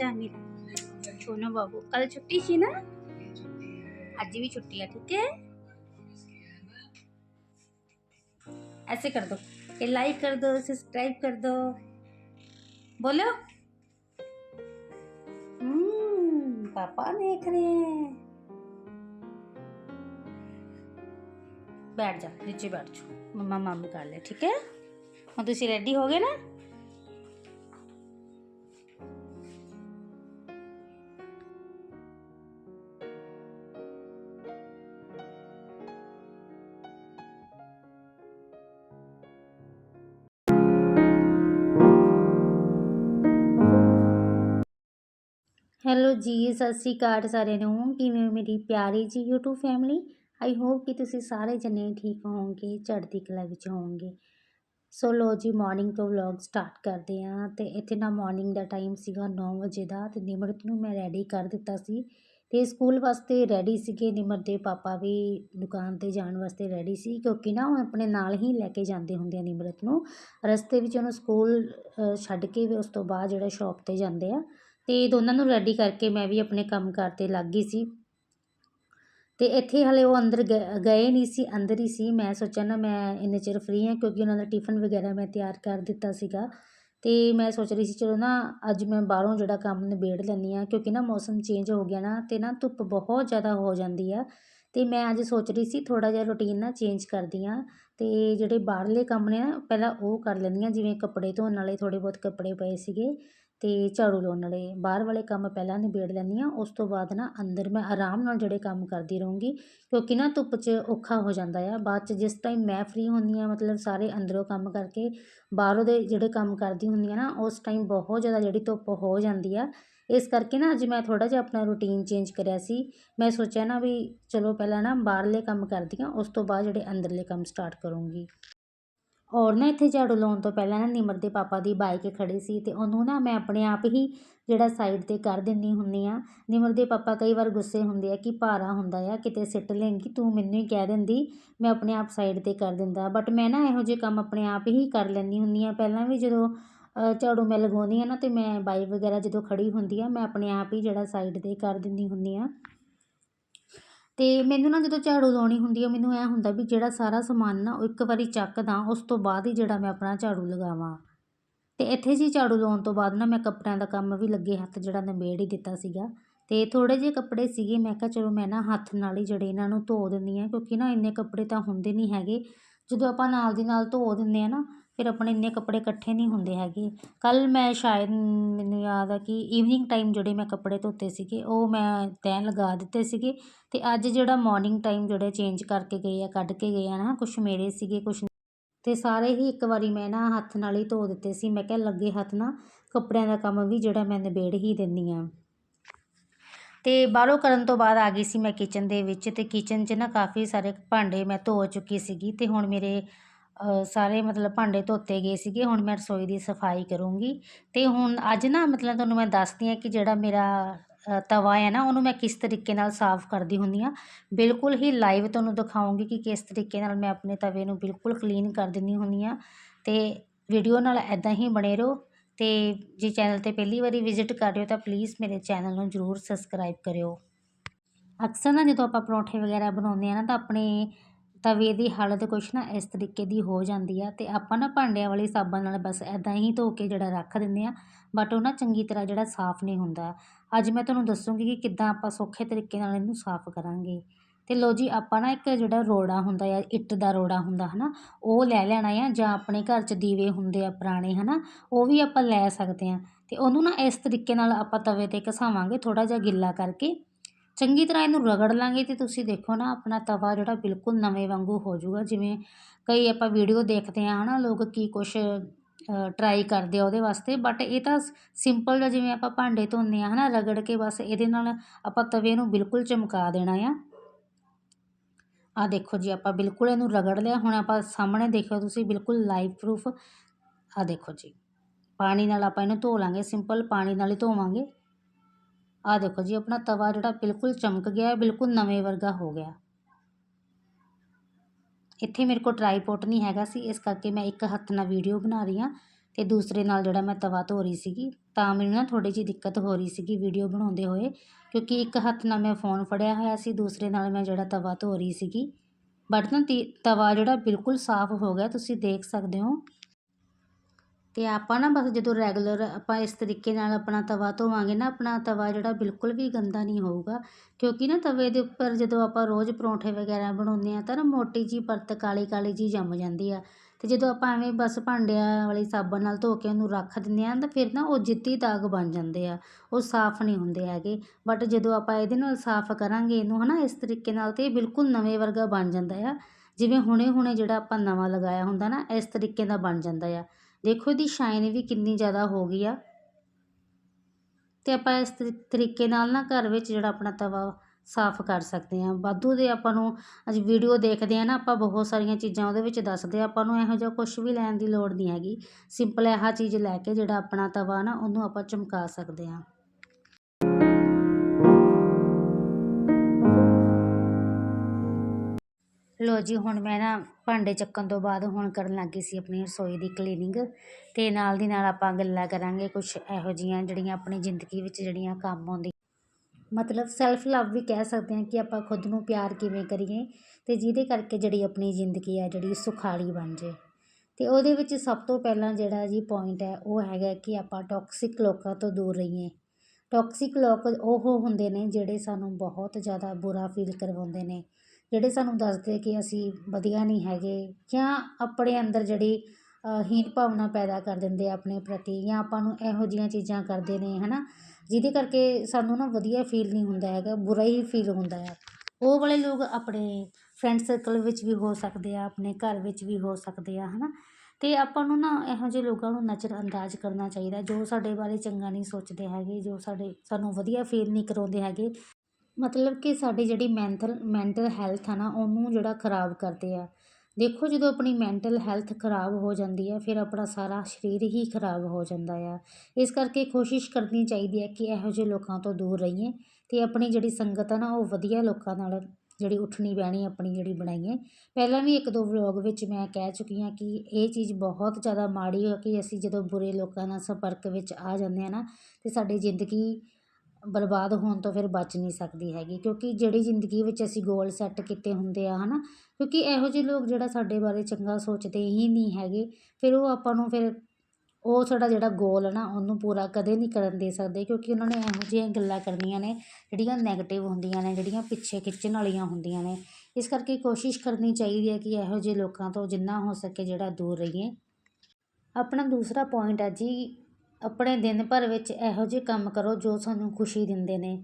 जाने का छोनो बाबू कल छुट्टी थी ना आज भी छुट्टी है ठीक है ऐसे कर दो ये लाइक कर दो सब्सक्राइब कर दो बोलो पापा देख रहे हैं बैठ जा नीचे बैठ जाओ मम्मा मामी कर ले ठीक है और तुम रेडी हो गए ना ਹੈਲੋ ਜੀ, ਸਤਿ ਸ਼੍ਰੀ ਅਕਾਲ ਸਾਰਿਆਂ ਨੂੰ। ਕਿਵੇਂ ਹੋ ਮੇਰੀ ਪਿਆਰੀ ਜੀ YouTube ਫੈਮਿਲੀ ਆਈ ਹੋਪ ਕਿ ਤੁਸੀਂ ਸਾਰੇ ਜਣੇ ਠੀਕ ਹੋਵੋਗੇ, ਚੜ੍ਹਦੀ ਕਲਾ ਵਿੱਚ ਹੋਵੋਗੇ। ਸੋ ਲੋ ਜੀ ਮਾਰਨਿੰਗ ਤੋਂ ਵਲੌਗ ਸਟਾਰਟ ਕਰਦੇ ਹਾਂ। ਤੇ ਇੱਥੇ ਨਾ ਮਾਰਨਿੰਗ ਦਾ ਟਾਈਮ ਸੀਗਾ 9 ਵਜੇ ਦਾ ਤੇ ਨਿਮਰਤ ਨੂੰ ਮੈਂ ਰੈਡੀ ਕਰ ਦਿੱਤਾ ਸੀ। ਤੇ ਸਕੂਲ ਵਾਸਤੇ ਰੈਡੀ ਸੀਗੇ। ਨਿਮਰਤ ਦੇ ਪਾਪਾ ਵੀ ਦੁਕਾਨ ਤੇ ਜਾਣ ਵਾਸਤੇ ਰੈਡੀ ਸੀ ਕਿਉਂਕਿ ਨਾ ਉਹ ਆਪਣੇ ਨਾਲ ਹੀ ਲੈ ਕੇ ਜਾਂਦੇ ਹੁੰਦੇ ਆ ਨਿਮਰਤ ਨੂੰ। ਰਸਤੇ ਵਿੱਚ ਉਹਨੂੰ ਸਕੂਲ ਛੱਡ ਕੇ ਵੀ ਉਸ ਤੋਂ ਬਾਅਦ ਜਿਹੜਾ ਸ਼ਾਪ ਤੇ ਜਾਂਦੇ ਆ। ਅਤੇ ਦੋਨਾਂ ਨੂੰ ਰੈਡੀ ਕਰਕੇ ਮੈਂ ਵੀ ਆਪਣੇ ਕੰਮ ਕਾਰ ਤੇ ਲੱਗ ਗਈ ਸੀ। ਅਤੇ ਇੱਥੇ ਹਾਲੇ ਉਹ ਅੰਦਰ ਗ, ਗਏ ਨਹੀਂ ਸੀ, ਅੰਦਰ ਹੀ ਸੀ। ਮੈਂ ਸੋਚਿਆ ਨਾ ਮੈਂ ਇੰਨੇ ਚਿਰ ਫ੍ਰੀ ਹਾਂ ਕਿਉਂਕਿ ਉਹਨਾਂ ਦਾ ਟਿਫਨ ਵਗੈਰਾ ਮੈਂ ਤਿਆਰ ਕਰ ਦਿੱਤਾ ਸੀਗਾ। ਅਤੇ ਮੈਂ ਸੋਚ ਰਹੀ ਸੀ, ਚਲੋ ਨਾ ਅੱਜ ਮੈਂ ਬਾਹਰੋਂ ਜਿਹੜਾ ਕੰਮ ਨਿਬੇੜ ਲੈਂਦੀ ਹਾਂ ਕਿਉਂਕਿ ਨਾ ਮੌਸਮ ਚੇਂਜ ਹੋ ਗਿਆ ਨਾ ਅਤੇ ਨਾ ਧੁੱਪ ਬਹੁਤ ਜ਼ਿਆਦਾ ਹੋ ਜਾਂਦੀ ਆ। ਅਤੇ ਮੈਂ ਅੱਜ ਸੋਚ ਰਹੀ ਸੀ ਥੋੜ੍ਹਾ ਜਿਹਾ ਰੁਟੀਨ ਨਾ ਚੇਂਜ ਕਰਦੀ ਹਾਂ ਅਤੇ ਜਿਹੜੇ ਬਾਹਰਲੇ ਕੰਮ ਨੇ ਨਾ ਪਹਿਲਾਂ ਉਹ ਕਰ ਲੈਂਦੀ ਹਾਂ, ਜਿਵੇਂ ਕੱਪੜੇ ਧੋਣ ਵਾਲੇ ਥੋੜ੍ਹੇ ਬਹੁਤ ਕੱਪੜੇ ਪਏ ਸੀਗੇ। ਅਤੇ ਝਾੜੂ ਲਾਉਣ ਵਾਲੇ, ਬਾਹਰ ਵਾਲੇ ਕੰਮ ਪਹਿਲਾਂ ਨਿਬੇੜ ਲੈਂਦੀ ਹਾਂ, ਉਸ ਤੋਂ ਬਾਅਦ ਨਾ ਅੰਦਰ ਮੈਂ ਆਰਾਮ ਨਾਲ ਜਿਹੜੇ ਕੰਮ ਕਰਦੀ ਰਹੂੰਗੀ, ਕਿਉਂਕਿ ਨਾ ਧੁੱਪ 'ਚ ਔਖਾ ਹੋ ਜਾਂਦਾ ਆ। ਬਾਅਦ 'ਚ ਜਿਸ ਟਾਈਮ ਮੈਂ ਫਰੀ ਹੁੰਦੀ ਹਾਂ, ਮਤਲਬ ਸਾਰੇ ਅੰਦਰੋਂ ਕੰਮ ਕਰਕੇ ਬਾਹਰੋਂ ਦੇ ਜਿਹੜੇ ਕੰਮ ਕਰਦੀ ਹੁੰਦੀ ਹਾਂ ਨਾ, ਉਸ ਟਾਈਮ ਬਹੁਤ ਜ਼ਿਆਦਾ ਜਿਹੜੀ ਧੁੱਪ ਹੋ ਜਾਂਦੀ ਆ। ਇਸ ਕਰਕੇ ਨਾ ਅੱਜ ਮੈਂ ਥੋੜ੍ਹਾ ਜਿਹਾ ਆਪਣਾ ਰੂਟੀਨ ਚੇਂਜ ਕਰਿਆ ਸੀ। ਮੈਂ ਸੋਚਿਆ ਨਾ ਵੀ ਚਲੋ ਪਹਿਲਾਂ ਨਾ ਬਾਹਰਲੇ ਕੰਮ ਕਰਦੀ ਹਾਂ, ਉਸ ਤੋਂ ਬਾਅਦ ਜਿਹੜੇ ਅੰਦਰਲੇ ਕੰਮ ਸਟਾਰਟ ਕਰੂੰਗੀ। ਔਰ ਨਾ ਇੱਥੇ ਝਾੜੂ ਲਾਉਣ ਤੋਂ ਪਹਿਲਾਂ ਨਾ ਨਿਮਰ ਦੇ ਪਾਪਾ ਦੀ ਬਾਈਕ ਖੜੀ ਸੀ ਤੇ ਉਹਨੂੰ ਨਾ ਮੈਂ ਆਪਣੇ ਆਪ ਹੀ ਜਿਹੜਾ ਸਾਈਡ ਤੇ ਕਰ ਦਿੰਦੀ ਹੁੰਦੀ ਆ ਨਿਮਰ ਦੇ ਪਾਪਾ ਕਈ ਵਾਰ ਗੁੱਸੇ ਹੁੰਦੇ ਆ ਕਿ ਭਾਰਾ ਹੁੰਦਾ ਆ, ਕਿਤੇ ਸਿੱਟ ਲੇਂਗੀ ਤੂੰ ਮੈਨੂੰ ਹੀ ਕਹਿ ਦਿੰਦੀ, ਮੈਂ ਆਪਣੇ ਆਪ ਸਾਈਡ ਤੇ ਕਰ ਦਿੰਦਾ। ਬਟ ਮੈਂ ਨਾ ਇਹੋ ਜਿਹੇ ਕੰਮ ਆਪਣੇ ਆਪ ਹੀ ਕਰ ਲੈਂਦੀ ਹੁੰਦੀ ਆ ਪਹਿਲਾਂ ਵੀ ਜਦੋਂ ਝਾੜੂ ਮੈਂ ਲਗਾਉਂਦੀ ਆ ਨਾ ਤੇ ਮੈਂ ਬਾਈਕ ਵਗੈਰਾ ਜਦੋਂ ਖੜੀ ਹੁੰਦੀ ਆ ਮੈਂ ਆਪਣੇ ਆਪ ਹੀ ਜਿਹੜਾ ਸਾਈਡ ਤੇ ਕਰ ਦਿੰਦੀ ਹੁੰਦੀ ਆ ਅਤੇ ਮੈਨੂੰ ਨਾ ਜਦੋਂ ਝਾੜੂ ਲਾਉਣੀ ਹੁੰਦੀ ਹੈ ਮੈਨੂੰ ਐ ਹੁੰਦਾ ਵੀ ਜਿਹੜਾ ਸਾਰਾ ਸਮਾਨ ਨਾ ਉਹ ਇੱਕ ਵਾਰੀ ਚੱਕਦਾ ਉਸ ਤੋਂ ਬਾਅਦ ਹੀ ਜਿਹੜਾ ਮੈਂ ਆਪਣਾ ਝਾੜੂ ਲਗਾਵਾਂ। ਅਤੇ ਇੱਥੇ ਜੀ ਝਾੜੂ ਲਾਉਣ ਤੋਂ ਬਾਅਦ ਨਾ ਮੈਂ ਕੱਪੜਿਆਂ ਦਾ ਕੰਮ ਵੀ ਲੱਗੇ ਹੱਥ ਜਿਹੜਾ ਨਿਬੇੜ ਹੀ ਦਿੱਤਾ ਸੀਗਾ। ਅਤੇ ਥੋੜ੍ਹੇ ਜਿਹੇ ਕੱਪੜੇ ਸੀਗੇ, ਮੈਂ ਕਿਹਾ ਚਲੋ ਮੈਂ ਨਾ ਹੱਥ ਨਾਲ ਹੀ ਜਿਹੜੇ ਇਹਨਾਂ ਨੂੰ ਧੋ ਦਿੰਦੀ ਹਾਂ, ਕਿਉਂਕਿ ਨਾ ਇੰਨੇ ਕੱਪੜੇ ਤਾਂ ਹੁੰਦੇ ਨਹੀਂ ਹੈਗੇ। ਜਦੋਂ ਆਪਾਂ ਨਾਲ ਦੀ ਨਾਲ ਧੋ ਦਿੰਦੇ ਹਾਂ ਨਾ ਫਿਰ ਆਪਣੇ ਇੰਨੇ ਕੱਪੜੇ ਇਕੱਠੇ ਨਹੀਂ ਹੁੰਦੇ ਹੈਗੇ। ਕੱਲ੍ਹ ਮੈਂ ਸ਼ਾਇਦ ਮੈਨੂੰ ਯਾਦ ਆ ਕਿ ਈਵਨਿੰਗ ਟਾਈਮ ਜਿਹੜੇ ਮੈਂ ਕੱਪੜੇ ਧੋਤੇ ਸੀਗੇ, ਉਹ ਮੈਂ ਤੈਅ ਲਗਾ ਦਿੱਤੇ ਸੀਗੇ ਅਤੇ ਅੱਜ ਜਿਹੜਾ ਮੋਰਨਿੰਗ ਟਾਈਮ ਜਿਹੜੇ ਚੇਂਜ ਕਰਕੇ ਗਏ ਆ, ਕੱਢ ਕੇ ਗਏ ਆ ਨਾ, ਕੁਛ ਮੇਰੇ ਸੀਗੇ, ਕੁਛ ਅਤੇ ਸਾਰੇ ਹੀ ਇੱਕ ਵਾਰੀ ਮੈਂ ਨਾ ਹੱਥ ਨਾਲ ਹੀ ਧੋ ਦਿੱਤੇ ਸੀ। ਮੈਂ ਕਿਹਾ ਲੱਗੇ ਹੱਥ ਨਾ, ਕੱਪੜਿਆਂ ਦਾ ਕੰਮ ਵੀ ਜਿਹੜਾ ਮੈਂ ਨਿਬੇੜ ਹੀ ਦਿੰਦੀ ਹਾਂ। ਅਤੇ ਬਾਹਰੋਂ ਕਰਨ ਤੋਂ ਬਾਅਦ ਆ ਗਈ ਸੀ ਮੈਂ ਕਿਚਨ ਦੇ ਵਿੱਚ ਅਤੇ ਕਿਚਨ 'ਚ ਨਾ ਕਾਫੀ ਸਾਰੇ ਭਾਂਡੇ ਮੈਂ ਧੋ ਚੁੱਕੀ ਸੀਗੀ ਅਤੇ ਹੁਣ ਮੇਰੇ ਸਾਰੇ ਮਤਲਬ ਭਾਂਡੇ ਧੋਤੇ ਗਏ ਸੀਗੇ, ਹੁਣ ਮੈਂ ਰਸੋਈ ਦੀ ਸਫ਼ਾਈ ਕਰੂੰਗੀ। ਅਤੇ ਹੁਣ ਅੱਜ ਨਾ ਮਤਲਬ ਤੁਹਾਨੂੰ ਮੈਂ ਦੱਸਦੀ ਹਾਂ ਕਿ ਜਿਹੜਾ ਮੇਰਾ ਤਵਾ ਹੈ ਨਾ, ਉਹਨੂੰ ਮੈਂ ਕਿਸ ਤਰੀਕੇ ਨਾਲ ਸਾਫ਼ ਕਰਦੀ ਹੁੰਦੀ ਹਾਂ। ਬਿਲਕੁਲ ਹੀ ਲਾਈਵ ਤੁਹਾਨੂੰ ਦਿਖਾਉਂਗੀ ਕਿ ਕਿਸ ਤਰੀਕੇ ਨਾਲ ਮੈਂ ਆਪਣੇ ਤਵੇ ਨੂੰ ਬਿਲਕੁਲ ਕਲੀਨ ਕਰ ਦਿੰਦੀ ਹੁੰਦੀ ਹਾਂ। ਅਤੇ ਵੀਡੀਓ ਨਾਲ ਐਦਾਂ ਹੀ ਬਣੇ ਰਹੋ। ਅਤੇ ਜੇ ਚੈਨਲ ਤੇ ਪਹਿਲੀ ਵਾਰੀ ਵਿਜ਼ਿਟ ਕਰ ਰਹੇ ਹੋ ਤਾਂ ਪਲੀਜ਼ ਮੇਰੇ ਚੈਨਲ ਨੂੰ ਜ਼ਰੂਰ ਸਬਸਕ੍ਰਾਈਬ ਕਰਿਓ। ਅਕਸਰ ਨਾ ਜਦੋਂ ਆਪਾਂ ਪਰੌਂਠੇ ਵਗੈਰਾ ਬਣਾਉਂਦੇ ਆ ਨਾ ਤਾਂ ਆਪਣੇ ਤਵੇ ਦੀ ਹਾਲਤ ਕੁਛ ਨਾ ਇਸ ਤਰੀਕੇ ਦੀ ਹੋ ਜਾਂਦੀ ਆ ਅਤੇ ਆਪਾਂ ਨਾ ਭਾਂਡਿਆਂ ਵਾਲੇ ਸਾਬਣ ਨਾਲ ਬਸ ਇੱਦਾਂ ਹੀ ਧੋ ਕੇ ਜਿਹੜਾ ਰੱਖ ਦਿੰਦੇ ਹਾਂ ਬਟ ਉਹ ਨਾ ਚੰਗੀ ਤਰ੍ਹਾਂ ਜਿਹੜਾ ਸਾਫ਼ ਨਹੀਂ ਹੁੰਦਾ। ਅੱਜ ਮੈਂ ਤੁਹਾਨੂੰ ਦੱਸੂੰਗੀ ਕਿ ਕਿੱਦਾਂ ਆਪਾਂ ਸੌਖੇ ਤਰੀਕੇ ਨਾਲ ਇਹਨੂੰ ਸਾਫ਼ ਕਰਾਂਗੇ। ਅਤੇ ਲਓ ਜੀ, ਆਪਾਂ ਨਾ ਇੱਕ ਜਿਹੜਾ ਰੋੜਾ ਹੁੰਦਾ ਆ, ਇੱਟ ਦਾ ਰੋੜਾ ਹੁੰਦਾ ਹੈ ਨਾ ਉਹ ਲੈ ਲੈਣਾ ਆ ਜਾਂ ਆਪਣੇ ਘਰ 'ਚ ਦੀਵੇ ਹੁੰਦੇ ਆ ਪੁਰਾਣੇ ਹੈ ਨਾ ਉਹ ਵੀ ਆਪਾਂ ਲੈ ਸਕਦੇ ਹਾਂ ਅਤੇ ਉਹਨੂੰ ਨਾ ਇਸ ਤਰੀਕੇ ਨਾਲ ਆਪਾਂ ਤਵੇ ਤੇ ਘਸਾਵਾਂਗੇ, ਥੋੜ੍ਹਾ ਜਿਹਾ ਗਿੱਲਾ ਕਰਕੇ। ਚੰਗੀ ਤਰ੍ਹਾਂ ਇਹਨੂੰ ਰਗੜ ਲਾਂਗੇ ਤੇ ਤੁਸੀਂ ਦੇਖੋ ਨਾ, ਆਪਣਾ ਤਵਾ ਜਿਹੜਾ ਬਿਲਕੁਲ ਨਵੇਂ ਵਾਂਗੂ ਹੋ ਜਾਊਗਾ। ਜਿਵੇਂ ਕਈ ਆਪਾਂ ਵੀਡੀਓ ਦੇਖਦੇ ਹਾਂ ਹੈ ਨਾ ਲੋਕ ਕੀ ਕੁਛ ਟਰਾਈ ਕਰਦੇ ਆ ਉਹਦੇ ਵਾਸਤੇ। ਬਟ ਇਹ ਤਾਂ ਸਿੰਪਲ ਜਿਹਾ ਜਿਵੇਂ ਆਪਾਂ ਭਾਂਡੇ ਧੋਂਦੇ ਆ ਨਾ ਰਗੜ ਕੇ ਬਸ ਇਹਦੇ ਨਾਲ ਆਪਾਂ ਤਵੇ ਨੂੰ ਬਿਲਕੁਲ ਚਮਕਾ ਦੇਣਾ ਆ। ਆ ਦੇਖੋ ਜੀ, ਆਪਾਂ ਬਿਲਕੁਲ ਇਹਨੂੰ ਰਗੜ ਲਿਆ। ਹੁਣ ਆਪਾਂ ਸਾਹਮਣੇ ਦੇਖਿਓ ਤੁਸੀਂ, ਬਿਲਕੁਲ ਲਾਈਵ ਪ੍ਰੂਫ ਆ ਦੇਖੋ ਜੀ, ਪਾਣੀ ਨਾਲ ਆਪਾਂ ਇਹਨੂੰ ਧੋ ਲਾਂਗੇ। ਸਿੰਪਲ ਪਾਣੀ ਨਾਲ ਹੀ ਧੋਵਾਂਗੇ। ਆਹ ਦੇਖੋ ਜੀ, ਆਪਣਾ ਤਵਾ ਜਿਹੜਾ ਬਿਲਕੁਲ ਚਮਕ ਗਿਆ ਬਿਲਕੁਲ ਨਵੇਂ ਵਰਗਾ ਹੋ ਗਿਆ। ਇੱਥੇ ਮੇਰੇ ਕੋਲ ਟਰਾਈਪੋਡ ਨਹੀਂ ਹੈਗਾ ਸੀ, ਇਸ ਕਰਕੇ ਮੈਂ ਇੱਕ ਹੱਥ ਨਾਲ ਵੀਡੀਓ ਬਣਾ ਰਹੀ ਹਾਂ ਅਤੇ ਦੂਸਰੇ ਨਾਲ ਜਿਹੜਾ ਮੈਂ ਤਵਾ ਧੋ ਰਹੀ ਸੀਗੀ, ਤਾਂ ਮੈਨੂੰ ਨਾ ਥੋੜ੍ਹੀ ਜਿਹੀ ਦਿੱਕਤ ਹੋ ਰਹੀ ਸੀਗੀ ਵੀਡੀਓ ਬਣਾਉਂਦੇ ਹੋਏ, ਕਿਉਂਕਿ ਇੱਕ ਹੱਥ ਨਾਲ ਮੈਂ ਫ਼ੋਨ ਫੜਿਆ ਹੋਇਆ ਸੀ, ਦੂਸਰੇ ਨਾਲ ਮੈਂ ਜਿਹੜਾ ਤਵਾ ਧੋ ਰਹੀ ਸੀਗੀ। ਬਟ ਨਾ ਤੀ ਤਵਾ ਜਿਹੜਾ ਬਿਲਕੁਲ ਸਾਫ਼ ਹੋ ਗਿਆ, ਤੁਸੀਂ ਦੇਖ ਸਕਦੇ ਹੋ। ਅਤੇ ਆਪਾਂ ਨਾ ਬਸ ਜਦੋਂ ਰੈਗੂਲਰ ਆਪਾਂ ਇਸ ਤਰੀਕੇ ਨਾਲ ਆਪਣਾ ਤਵਾ ਧੋਵਾਂਗੇ ਨਾ, ਆਪਣਾ ਤਵਾ ਜਿਹੜਾ ਬਿਲਕੁਲ ਵੀ ਗੰਦਾ ਨਹੀਂ ਹੋਊਗਾ, ਕਿਉਂਕਿ ਨਾ ਤਵੇ ਦੇ ਉੱਪਰ ਜਦੋਂ ਆਪਾਂ ਰੋਜ਼ ਪਰੌਂਠੇ ਵਗੈਰਾ ਬਣਾਉਂਦੇ ਹਾਂ ਤਾਂ ਨਾ ਮੋਟੀ ਜਿਹੀ ਪਰਤ ਕਾਲੀ ਕਾਲੀ ਜਿਹੀ ਜੰਮ ਜਾਂਦੀ ਆ। ਅਤੇ ਜਦੋਂ ਆਪਾਂ ਐਵੇਂ ਬਸ ਭਾਂਡਿਆਂ ਵਾਲੀ ਸਾਬਣ ਨਾਲ ਧੋ ਕੇ ਉਹਨੂੰ ਰੱਖ ਦਿੰਦੇ ਹਾਂ ਤਾਂ ਫਿਰ ਨਾ ਉਹ ਜਿੱਤੀ ਦਾਗ ਬਣ ਜਾਂਦੇ ਆ, ਉਹ ਸਾਫ਼ ਨਹੀਂ ਹੁੰਦੇ ਹੈਗੇ। ਬਟ ਜਦੋਂ ਆਪਾਂ ਇਹਦੇ ਨਾਲ ਸਾਫ਼ ਕਰਾਂਗੇ ਇਹਨੂੰ ਹੈ ਨਾ ਇਸ ਤਰੀਕੇ ਨਾਲ ਤਾਂ ਇਹ ਬਿਲਕੁਲ ਨਵੇਂ ਵਰਗਾ ਬਣ ਜਾਂਦਾ ਆ। ਜਿਵੇਂ ਹੁਣੇ ਹੁਣੇ ਜਿਹੜਾ ਆਪਾਂ ਨਵਾਂ ਲਗਾਇਆ ਹੁੰਦਾ ਨਾ, ਇਸ ਤਰੀਕੇ ਦਾ ਬਣ ਜਾਂਦਾ ਆ। ਦੇਖੋ ਇਹਦੀ ਸ਼ਾਈਨ ਵੀ ਕਿੰਨੀ ਜ਼ਿਆਦਾ ਹੋ ਗਈ ਆ। ਅਤੇ ਆਪਾਂ ਇਸ ਤਰੀ, ਤਰੀਕੇ ਨਾਲ ਨਾ ਘਰ ਵਿੱਚ ਜਿਹੜਾ ਆਪਣਾ ਤਵਾ ਸਾਫ਼ ਕਰ ਸਕਦੇ ਹਾਂ। ਵਾਧੂ ਦੇ ਆਪਾਂ ਨੂੰ ਅੱਜ ਵੀਡੀਓ ਦੇਖਦੇ ਹਾਂ ਨਾ, ਆਪਾਂ ਬਹੁਤ ਸਾਰੀਆਂ ਚੀਜ਼ਾਂ ਉਹਦੇ ਵਿੱਚ ਦੱਸਦੇ ਆ ਆਪਾਂ ਨੂੰ ਇਹੋ ਜਿਹਾ ਕੁਛ ਵੀ ਲੈਣ ਦੀ ਲੋੜ ਨਹੀਂ ਹੈਗੀ। ਸਿੰਪਲ ਇਹੋ ਚੀਜ਼ ਲੈ ਕੇ ਜਿਹੜਾ ਆਪਣਾ ਤਵਾ ਨਾ, ਉਹਨੂੰ ਆਪਾਂ ਚਮਕਾ ਸਕਦੇ ਹਾਂ। ਲੋ ਜੀ, ਹੁਣ ਮੈਂ ਨਾ ਭਾਂਡੇ ਚੱਕਣ ਤੋਂ ਬਾਅਦ ਹੁਣ ਕਰਨ ਲੱਗੀ ਸੀ ਆਪਣੀ ਰਸੋਈ ਦੀ ਕਲੀਨਿੰਗ ਅਤੇ ਨਾਲ ਦੀ ਨਾਲ ਆਪਾਂ ਗੱਲਾਂ ਕਰਾਂਗੇ ਕੁਛ ਇਹੋ ਜਿਹੀਆਂ ਜਿਹੜੀਆਂ ਆਪਣੀ ਜ਼ਿੰਦਗੀ ਵਿੱਚ ਜਿਹੜੀਆਂ ਕੰਮ ਆਉਂਦੀਆਂ। ਮਤਲਬ ਸੈਲਫ ਲਵ ਵੀ ਕਹਿ ਸਕਦੇ ਹਾਂ ਕਿ ਆਪਾਂ ਖੁਦ ਨੂੰ ਪਿਆਰ ਕਿਵੇਂ ਕਰੀਏ ਅਤੇ ਜਿਹਦੇ ਕਰਕੇ ਜਿਹੜੀ ਆਪਣੀ ਜ਼ਿੰਦਗੀ ਆ ਜਿਹੜੀ ਸੁਖਾਲੀ ਬਣ ਜੇ ਅਤੇ ਉਹਦੇ ਵਿੱਚ ਸਭ ਤੋਂ ਪਹਿਲਾਂ ਜਿਹੜਾ ਜੀ ਪੁਆਇੰਟ ਹੈ, ਉਹ ਹੈਗਾ ਕਿ ਆਪਾਂ ਟੌਕਸਿਕ ਲੋਕਾਂ ਤੋਂ ਦੂਰ ਰਹੀਏ। ਟੌਕਸਿਕ ਲੋਕ ਉਹ ਹੁੰਦੇ ਨੇ ਜਿਹੜੇ ਸਾਨੂੰ ਬਹੁਤ ਜ਼ਿਆਦਾ ਬੁਰਾ ਫੀਲ ਕਰਵਾਉਂਦੇ ਨੇ। ਜਿਹੜੇ ਸਾਨੂੰ ਦੱਸਦੇ ਕਿ ਅਸੀਂ ਵਧੀਆ ਨਹੀਂ ਹੈਗੇ ਜਾਂ ਆਪਣੇ ਅੰਦਰ ਜਿਹੜੀ ਹੀਨ ਭਾਵਨਾ ਪੈਦਾ ਕਰ ਦਿੰਦੇ ਆ ਆਪਣੇ ਪ੍ਰਤੀ ਜਾਂ ਆਪਾਂ ਨੂੰ ਇਹੋ ਜਿਹੀਆਂ ਚੀਜ਼ਾਂ ਕਰਦੇ ਨੇ ਹੈ ਨਾ ਜਿਹਦੇ ਕਰਕੇ ਸਾਨੂੰ ਨਾ ਵਧੀਆ ਫੀਲ ਨਹੀਂ ਹੁੰਦਾ ਹੈਗਾ, ਬੁਰਾ ਹੀ ਫੀਲ ਹੁੰਦਾ ਆ। ਉਹ ਵਾਲੇ ਲੋਕ ਆਪਣੇ ਫਰੈਂਡ ਸਰਕਲ ਵਿੱਚ ਵੀ ਹੋ ਸਕਦੇ ਆ, ਆਪਣੇ ਘਰ ਵਿੱਚ ਵੀ ਹੋ ਸਕਦੇ ਆ ਹੈ ਨਾ ਅਤੇ ਆਪਾਂ ਨੂੰ ਨਾ ਇਹੋ ਜਿਹੇ ਲੋਕਾਂ ਨੂੰ ਨਜ਼ਰ ਅੰਦਾਜ਼ ਕਰਨਾ ਚਾਹੀਦਾ, ਜੋ ਸਾਡੇ ਬਾਰੇ ਚੰਗਾ ਨਹੀਂ ਸੋਚਦੇ ਹੈਗੇ, ਜੋ ਸਾਡੇ, ਸਾਨੂੰ ਵਧੀਆ ਫੀਲ ਨਹੀਂ ਕਰਾਉਂਦੇ ਹੈਗੇ। ਮਤਲਬ ਕਿ ਸਾਡੀ ਜਿਹੜੀ ਮੈਂਥਲ, ਮੈਂਟਲ ਹੈਲਥ ਆ ਨਾ, ਉਹਨੂੰ ਜਿਹੜਾ ਖਰਾਬ ਕਰਦੇ ਆ। ਦੇਖੋ ਜਦੋਂ ਆਪਣੀ ਮੈਂਟਲ ਹੈਲਥ ਖਰਾਬ ਹੋ ਜਾਂਦੀ ਹੈ ਫਿਰ ਆਪਣਾ ਸਾਰਾ ਸਰੀਰ ਹੀ ਖਰਾਬ ਹੋ ਜਾਂਦਾ ਆ। ਇਸ ਕਰਕੇ ਕੋਸ਼ਿਸ਼ ਕਰਨੀ ਚਾਹੀਦੀ ਹੈ ਕਿ ਇਹੋ ਜਿਹੇ ਲੋਕਾਂ ਤੋਂ ਦੂਰ ਰਹੀਏ ਅਤੇ ਆਪਣੀ ਜਿਹੜੀ ਸੰਗਤ ਆ ਨਾ, ਉਹ ਵਧੀਆ ਲੋਕਾਂ ਨਾਲ ਜਿਹੜੀ ਉੱਠਣੀ ਬਹਿਣੀ ਆਪਣੀ ਜਿਹੜੀ ਬਣਾਈਏ। ਪਹਿਲਾਂ ਵੀ ਇੱਕ ਦੋ ਵਲੋਗ ਵਿੱਚ ਮੈਂ ਕਹਿ ਚੁੱਕੀ ਹਾਂ ਕਿ ਇਹ ਚੀਜ਼ ਬਹੁਤ ਜ਼ਿਆਦਾ ਮਾੜੀ ਹੈ ਕਿ ਅਸੀਂ ਜਦੋਂ ਬੁਰੇ ਲੋਕਾਂ ਨਾਲ ਸੰਪਰਕ ਵਿੱਚ ਆ ਜਾਂਦੇ ਹਾਂ ਨਾ ਅਤੇ ਸਾਡੀ ਜ਼ਿੰਦਗੀ ਬਰਬਾਦ ਹੋਣ ਤੋਂ ਫਿਰ ਬਚ ਨਹੀਂ ਸਕਦੀ ਹੈਗੀ, ਕਿਉਂਕਿ ਜਿਹੜੀ ਜ਼ਿੰਦਗੀ ਵਿੱਚ ਅਸੀਂ ਗੋਲ ਸੈੱਟ ਕੀਤੇ ਹੁੰਦੇ ਆ ਹੈ ਨਾ ਕਿਉਂਕਿ ਇਹੋ ਜਿਹੇ ਲੋਕ ਜਿਹੜਾ ਸਾਡੇ ਬਾਰੇ ਚੰਗਾ ਸੋਚਦੇ ਹੀ ਨਹੀਂ ਹੈਗੇ, ਫਿਰ ਉਹ ਆਪਾਂ ਨੂੰ ਫਿਰ ਉਹ ਸਾਡਾ ਜਿਹੜਾ ਗੋਲ ਹੈ ਨਾ, ਉਹਨੂੰ ਪੂਰਾ ਕਦੇ ਨਹੀਂ ਕਰਨ ਦੇ ਸਕਦੇ, ਕਿਉਂਕਿ ਉਹਨਾਂ ਨੇ ਇਹੋ ਜਿਹੀਆਂ ਗੱਲਾਂ ਕਰਨੀਆਂ ਨੇ, ਜਿਹੜੀਆਂ ਨੈਗੇਟਿਵ ਹੁੰਦੀਆਂ ਨੇ, ਜਿਹੜੀਆਂ ਪਿੱਛੇ ਖਿੱਚਣ ਵਾਲੀਆਂ ਹੁੰਦੀਆਂ ਨੇ, ਇਸ ਕਰਕੇ ਕੋਸ਼ਿਸ਼ ਕਰਨੀ ਚਾਹੀਦੀ ਹੈ ਕਿ ਇਹੋ ਜਿਹੇ ਲੋਕਾਂ ਤੋਂ ਜਿੰਨਾ ਹੋ ਸਕੇ ਜਿਹੜਾ ਦੂਰ ਰਹੀਏ। ਆਪਣਾ ਦੂਸਰਾ ਪੁਆਇੰਟ ਹੈ ਜੀ ਆਪਣੇ ਦਿਨ ਭਰ ਵਿੱਚ ਇਹੋ ਜਿਹੇ ਕੰਮ ਕਰੋ ਜੋ ਸਾਨੂੰ ਖੁਸ਼ੀ ਦਿੰਦੇ ਨੇ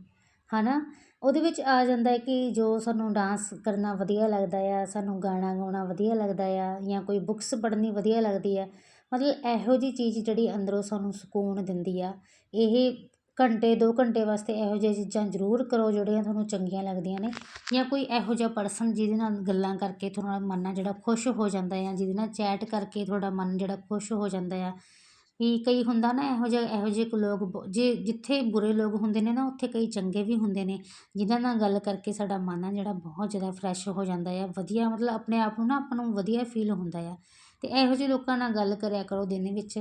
ਹੈ ਨਾ ਉਹਦੇ ਵਿੱਚ ਆ ਜਾਂਦਾ ਹੈ ਕਿ ਜੋ ਸਾਨੂੰ ਡਾਂਸ ਕਰਨਾ ਵਧੀਆ ਲੱਗਦਾ ਆ, ਸਾਨੂੰ ਗਾਣਾ ਗਾਉਣਾ ਵਧੀਆ ਲੱਗਦਾ ਆ, ਜਾਂ ਕੋਈ ਬੁੱਕਸ ਪੜ੍ਹਨੀ ਵਧੀਆ ਲੱਗਦੀ ਹੈ ਮਤਲਬ ਇਹੋ ਜਿਹੀ ਚੀਜ਼ ਜਿਹੜੀ ਅੰਦਰੋਂ ਸਾਨੂੰ ਸਕੂਨ ਦਿੰਦੀ ਆ, ਇਹ ਘੰਟੇ, ਦੋ ਘੰਟੇ ਵਾਸਤੇ ਇਹੋ ਜਿਹੀਆਂ ਚੀਜ਼ਾਂ ਜ਼ਰੂਰ ਕਰੋ ਜਿਹੜੀਆਂ ਤੁਹਾਨੂੰ ਚੰਗੀਆਂ ਲੱਗਦੀਆਂ ਨੇ, ਜਾਂ ਕੋਈ ਇਹੋ ਜਿਹਾ ਪਰਸਨ ਜਿਹਦੇ ਨਾਲ ਗੱਲਾਂ ਕਰਕੇ ਤੁਹਾਡਾ ਮਨ ਆ ਜਿਹੜਾ ਖੁਸ਼ ਹੋ ਜਾਂਦਾ ਆ, ਜਿਹਦੇ ਨਾਲ ਚੈਟ ਕਰਕੇ ਤੁਹਾਡਾ ਮਨ ਜਿਹੜਾ ਖੁਸ਼ ਹੋ ਜਾਂਦਾ ਆ ਵੀ ਕਈ ਹੁੰਦਾ ਨਾ ਇਹੋ ਜਿਹੇ ਇਹੋ ਜਿਹੇ ਕੁ ਲੋਕ ਬ, ਜੇ ਜਿੱਥੇ ਬੁਰੇ ਲੋਕ ਹੁੰਦੇ ਨੇ ਨਾ, ਉੱਥੇ ਕਈ ਚੰਗੇ ਵੀ ਹੁੰਦੇ ਨੇ, ਜਿਹਨਾਂ ਨਾਲ ਗੱਲ ਕਰਕੇ ਸਾਡਾ ਮਨ ਆ ਜਿਹੜਾ ਬਹੁਤ ਜ਼ਿਆਦਾ ਫਰੈਸ਼ ਹੋ ਜਾਂਦਾ ਆ, ਵਧੀਆ ਮਤਲਬ ਆਪਣੇ ਆਪ ਨੂੰ ਨਾ ਆਪਾਂ ਨੂੰ ਵਧੀਆ ਫੀਲ ਹੁੰਦਾ ਆ। ਅਤੇ ਇਹੋ ਜਿਹੇ ਲੋਕਾਂ ਨਾਲ ਗੱਲ ਕਰਿਆ ਕਰੋ ਦਿਨ ਵਿੱਚ,